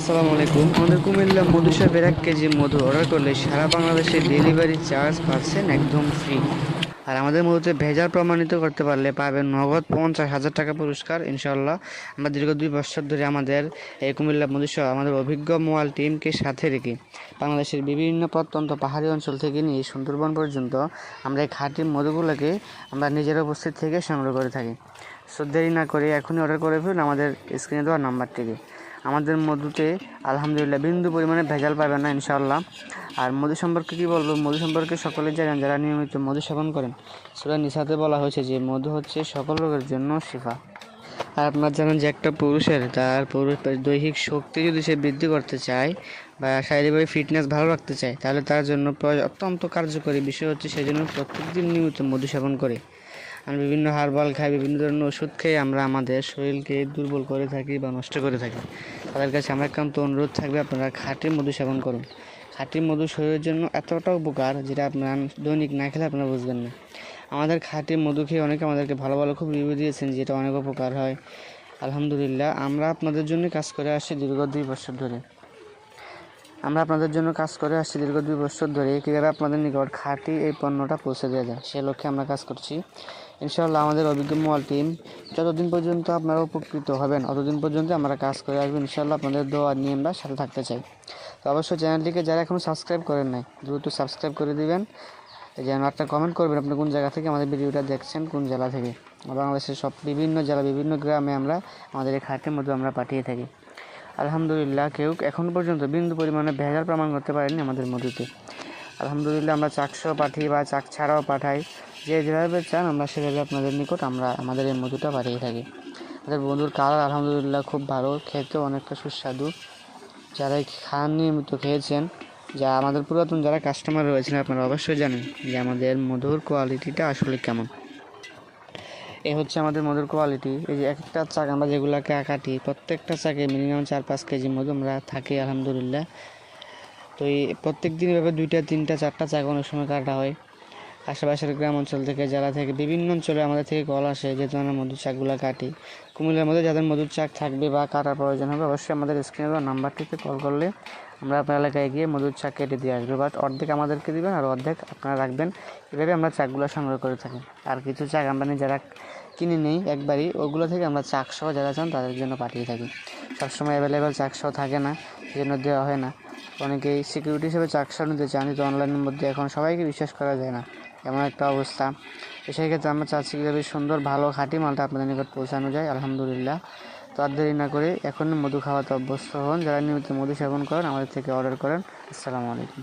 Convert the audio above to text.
আসসালামু আলাইকুম। আমাদের কুমিল্লা মধু সাহেবের এক কেজি মধু অর্ডার করলে সারা বাংলাদেশে ডেলিভারি চার্জ পাচ্ছেন একদম ফ্রি আর আমাদের মধুতে ভেজাল প্রমাণিত করতে পারলে পাবেন নগদ পঞ্চাশ হাজার টাকা পুরস্কার ইনশাল্লাহ আমরা দীর্ঘ দুই বছর ধরে আমাদের এই কুমিল্লা মধু সহ আমাদের অভিজ্ঞ মোয়াল টিমকে সাথে রেখে বাংলাদেশের বিভিন্ন প্রত্যন্ত পাহাড়ি অঞ্চল থেকে নিয়ে সুন্দরবন পর্যন্ত আমরা এই খাঁটি মধুগুলোকে আমরা নিজের উপস্থিত থেকে সংগ্রহ করে থাকি। সো দেরি না করে এখনই অর্ডার করে ফেলুন আমাদের স্ক্রিনে দেওয়া নাম্বারটিকে। আমাদের মধুতে আলহামদুলিল্লাহ বিন্দু পরিমাণে ভেজাল পাবেন না, ইনশাআল্লাহ। আর মধু সম্পর্কে কী বলব? মধু সম্পর্কে সকলে জানেন, যারা নিয়মিত মধু সেবন করেন সেটা নিশাতে বলা হয়েছে যে মধু হচ্ছে সকল রোগের জন্য শিফা। আর আপনারা জানেন যে একটা পুরুষের, তার পুরুষ দৈহিক শক্তি যদি সে বৃদ্ধি করতে চায় বা শারীরিকভাবে ফিটনেস ভালো রাখতে চায়, তাহলে তার জন্য অত্যন্ত কার্যকরী বিষয় হচ্ছে সেই জন্য প্রত্যেকদিন নিয়মিত মধু সেবন করে। আমরা বিভিন্ন হার্বাল খাই, বিভিন্ন ধরনের ওষুধ খেয়ে আমরা আমাদের শরীরকে দুর্বল করে থাকি বা নষ্ট করে থাকি। তাদের কাছে আমার একান্ত অনুরোধ থাকবে আপনারা খাঁটি মধু সেবন করুন। খাঁটি মধু শরীরের জন্য এতটা উপকার যেটা আপনারা দৈনিক না খেলে আপনারা বুঝবেন না। আমাদের খাঁটি মধু খেয়ে অনেকে আমাদেরকে ভালো ভালো খুব রিভিউ দিয়েছেন যেটা অনেক উপকার হয়। আলহামদুলিল্লাহ, আমরা আপনাদের জন্য কাজ করে আসছি দীর্ঘ দুই বছর ধরে। আমরা আপনাদের জন্য কাজ করে আসছি দীর্ঘ দুই বছর ধরে। কীভাবে আপনাদের নিকট খাঁটি এই পণ্যটা পৌঁছে দেওয়া যায় সে লক্ষ্যে আমরা কাজ করছি। ইনশাআল্লাহ আমাদের অভিজ্ঞ মোয়াল টিম যতদিন পর্যন্ত আপনারা উপকৃত হবেন, অতদিন পর্যন্ত আমরা কাজ করে আসব। ইনশাআল্লাহ আপনাদের দোয়া নিয়ে আমরা সাথে থাকতে চাই। তো অবশ্যই চ্যানেলটিকে যারা এখনও সাবস্ক্রাইব করেন নাই, দ্রুত সাবস্ক্রাইব করে দিবেন। যেন একটা কমেন্ট করবেন, আপনি কোন জায়গা থেকে আমাদের ভিডিওটা দেখছেন, কোন জেলা থেকে? বাংলাদেশের সব বিভিন্ন জেলা, বিভিন্ন গ্রামে আমরা আমাদের এই খাটের মধ্যে আমরা পাঠিয়ে থাকি। আলহামদুলিল্লাহ, কেউ এখন পর্যন্ত বিন্দু পরিমাণে ভেজাল প্রমাণ করতে পারেনি আমাদের মধুতে আলহামদুলিল্লাহ, আমরা চাকসহ পাঠিয়ে বা চাক ছাড়াও পাঠাই। যে যেভাবে চান, আমরা সেভাবে আপনাদের নিকট আমরা আমাদের এই মধুটা পাঠিয়ে থাকি। আমাদের বন্ধুর কালার আলহামদুলিল্লাহ খুব ভালো, খেতেও অনেকটা সুস্বাদু। যারা খান নিয়মিত খেয়েছেন, যা আমাদের পুরাতন যারা কাস্টমার রয়েছেন, আপনারা অবশ্যই জানেন যে আমাদের মধুর কোয়ালিটিটা আসলে কেমন। এই হচ্ছে আমাদের মধুর কোয়ালিটি এই যে একটা চাক আমরা যেগুলোকে কাটি প্রত্যেকটা চাকে মিনিমাম চার পাঁচ কেজি মধু আমরা থাকি, আলহামদুলিল্লাহ। তো এই প্রত্যেক দিন এভাবে দুইটা, তিনটা, চারটা চাক অনেক সময় কাটা হয়। আশেপাশের গ্রাম অঞ্চল থেকে, জেলা থেকে, বিভিন্ন অঞ্চলে আমাদের থেকে কল আসে যেহেতু আমরা মধুর চাকগুলো কাটি। কুমিল্লার মধ্যে যাদের মধুর চাক থাকবে বা কাটার প্রয়োজন হবে, অবশ্যই আমাদের স্ক্রিনে নাম্বারটিতে কল করলে আমরা আপনার এলাকায় গিয়ে মধুর চাক কেটে দিয়ে আসব। বাট অর্ধেক আমাদেরকে দিবেন আর অর্ধেক আপনারা রাখবেন। এভাবে আমরা চাকগুলো সংগ্রহ করে থাকি। আর কিছু চাক আমরা যারা কিনে নেই একবারই, ওগুলো থেকে আমরা চাক সহ যারা চান তাদের জন্য পাঠিয়ে থাকি। সবসময় অ্যাভেলেবেল চাক সহ থাকে না সেই জন্য দেওয়া হয় না। অনেকেই সিকিউরিটি হিসেবে চাক সহ নিতে চান, কিন্তু অনলাইনের মধ্যে এখন সবাইকে বিশ্বাস করা যায় না। এমন একটা অবস্থা। তো সেই ক্ষেত্রে আমরা চাচ্ছি কীভাবে সুন্দর ভালো খাঁটি মালটা আপনাদের নিকট পৌঁছানো যায়, আলহামদুলিল্লাহ। আর দেরি না করে এখন মধু খাওয়াতে অভ্যস্ত হন। যারা নিয়মিত মধু সেবন করেন, আমাদের থেকে অর্ডার করেন। আসসালামু আলাইকুম।